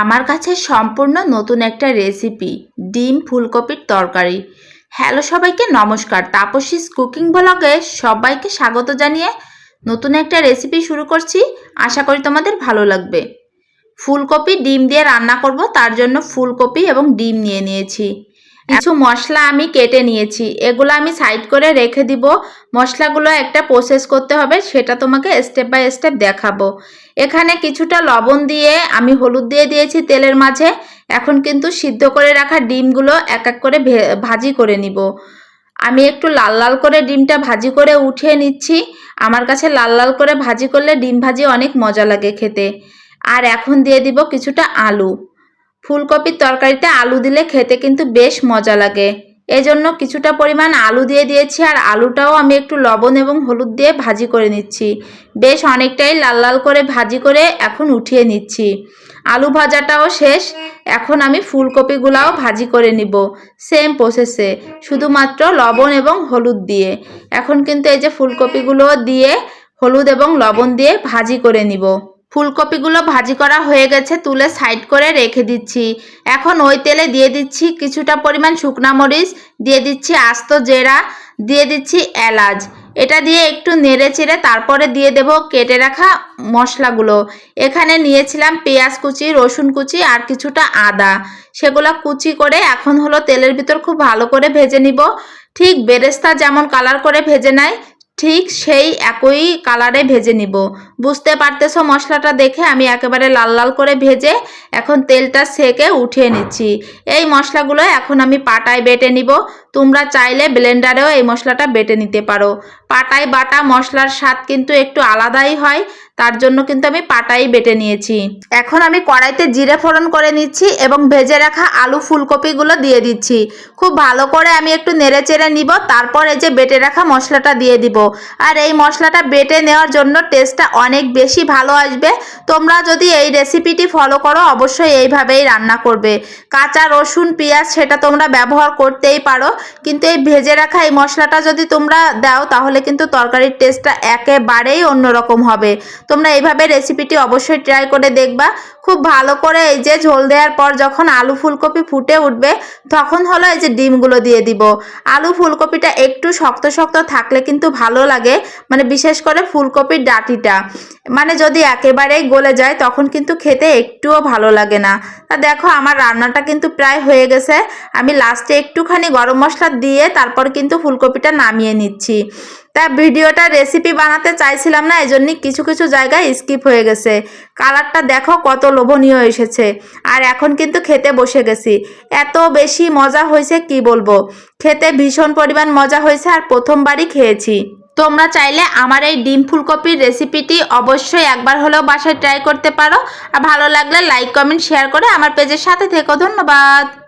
আমার কাছে সম্পূর্ণ নতুন একটা রেসিপি ডিম ফুলকপির তরকারি। হ্যালো সবাইকে নমস্কার, তাপসিস কুকিং ব্লগে সবাইকে স্বাগত জানিয়ে নতুন একটা রেসিপি শুরু করছি। আশা করি তোমাদের ভালো লাগবে। ফুলকপি ডিম দিয়ে রান্না করব, তার জন্য ফুলকপি এবং ডিম নিয়ে নিয়েছি। কিছু মশলা আমি কেটে নিয়েছি। এগুলো আমি সাইড করে রেখে দিব। মশলাগুলো একটা প্রসেস করতে হবে সেটা তোমাকে স্টেপ বাই স্টেপ দেখাবো। এখানে কিছুটা লবণ দিয়ে আমি হলুদ দিয়ে দিয়েছি তেলের মাঝে। এখন কিন্তু সিদ্ধ করে রাখা ডিমগুলো এক এক করে ভে- ভাজি করে নিব। আমি একটু লাল লাল করে ডিমটা ভাজি করে উঠিয়ে নিচ্ছি। আমার কাছে লাল লাল করে ভাজি করলে ডিম ভাজি অনেক মজা লাগে খেতে। আর এখন দিয়ে দিব কিছুটা আলু। ফুলকপির তরকারিতে আলু দিলে খেতে কিন্তু বেশ মজা লাগে। এজন্য কিছুটা পরিমাণ আলু দিয়ে দিয়েছি আর আলুটাও আমি একটু লবণ এবং হলুদ দিয়ে ভাজি করে নিচ্ছি। বেশ অনেকটাই লাল লাল করে ভাজি করে এখন উঠিয়ে নিচ্ছি। আলু ভাজাটাও শেষ, এখন আমি ফুলকপিগুলাও ভাজি করে নিব সেম প্রসেসে শুধুমাত্র লবণ এবং হলুদ দিয়ে। এখন কিন্তু এই যে ফুলকপিগুলো দিয়ে হলুদ এবং লবণ দিয়ে ভাজি করে নিব। ফুলকপিগুলো ভাজি করা হয়ে গেছে, তুলে সাইড করে রেখে দিচ্ছি। এখন ওই তেলে দিয়ে দিচ্ছি কিছুটা পরিমাণ শুকনা মরিচ, দিয়ে দিচ্ছি আস্ত জেরা, দিয়ে দিচ্ছি এলাচ। এটা দিয়ে একটু নেড়ে চেড়ে তারপরে দিয়ে দেব কেটে রাখা মশলাগুলো। এখানে নিয়েছিলাম পেঁয়াজ কুচি, রসুন কুচি আর কিছুটা আদা। সেগুলো কুচি করে এখন হলো তেলের ভিতর খুব ভালো করে ভেজে নিব। ঠিক বেরেস্তা যেমন কালার করে ভেজে নেয় ঠিক সেই একই কালারে ভেজে নিব। বুঝতে পারতেছ মশলাটা দেখে আমি একেবারে লাল লাল করে ভেজে এখন তেলটা সেকে উঠিয়ে নিচ্ছি। এই মশলাগুলো এখন আমি পাটায় বেটে নিব। তোমরা চাইলে ব্লেন্ডারেও এই মশলাটা বেটে নিতে পারো। পাটায় বাটা মশলার স্বাদ কিন্তু একটু আলাদাই হয়, তার জন্য কিন্তু আমি পাটাই বেটে নিয়েছি। এখন আমি কড়াইতে জিরে ফোড়ন করে নিচ্ছি এবং ভেজে রাখা আলু ফুলকপিগুলো দিয়ে দিচ্ছি। খুব ভালো করে আমি একটু নেড়ে চেড়ে নিব, তারপর এই যে বেটে রাখা মশলাটা দিয়ে দিব। আর এই মশলাটা বেটে নেওয়ার জন্য টেস্টটা অনেক বেশি ভালো আসবে। তোমরা যদি এই রেসিপিটি ফলো করো, অবশ্যই এইভাবেই রান্না করবে। কাঁচা রসুন, পেঁয়াজ, সেটা তোমরা ব্যবহার করতেই পারো। কিন্তু এই ভেজে রাখা এই মশলাটা যদি তোমরা দাও, তাহলে কিন্তু তরকারির টেস্টটা একেবারেই অন্যরকম হবে। তোমরা এইভাবে রেসিপিটি অবশ্যই ট্রাই করে দেখবা। খুব ভালো করে এই যে ঝোল দেওয়ার পর যখন আলু ফুলকপি ফুটে উঠবে, তখন হলো এই যে ডিমগুলো দিয়ে দিব। আলু ফুলকপিটা একটু শক্ত শক্ত থাকলে কিন্তু ভালো লাগে মানে বিশেষ করে ফুলকপির ডাটিটা। মানে যদি একেবারেই গলে যায়, তখন কিন্তু খেতে একটুও ভালো লাগে না। তা দেখো, আমার রান্নাটা কিন্তু প্রায় হয়ে গেছে। আমি লাস্টে একটুখানি গরম মশলা দিয়ে তারপর কিন্তু ফুলকপিটা নামিয়ে নিচ্ছি। তা ভিডিওটা রেসিপি বানাতে চাইছিলাম না এজন্য কিছু কিছু জায়গায় স্কিপ হয়ে গেছে। কালারটা দেখো কত লোভনীয় এসেছে। আর এখন কিন্তু খেতে বসে গেছি। এত বেশি মজা হয়েছে কি বলব? খেতে ভীষণ পরিমাণ মজা হয়েছে আর প্রথমবারই খেয়েছি। তোমরা চাইলে আমার এই ডিম ফুলকপির রেসিপিটি অবশ্যই একবার হলেও বাসায় ট্রাই করতে পারো। আর ভালো লাগলে লাইক কমেন্ট শেয়ার করে আমার পেজের সাথে থেকো। ধন্যবাদ।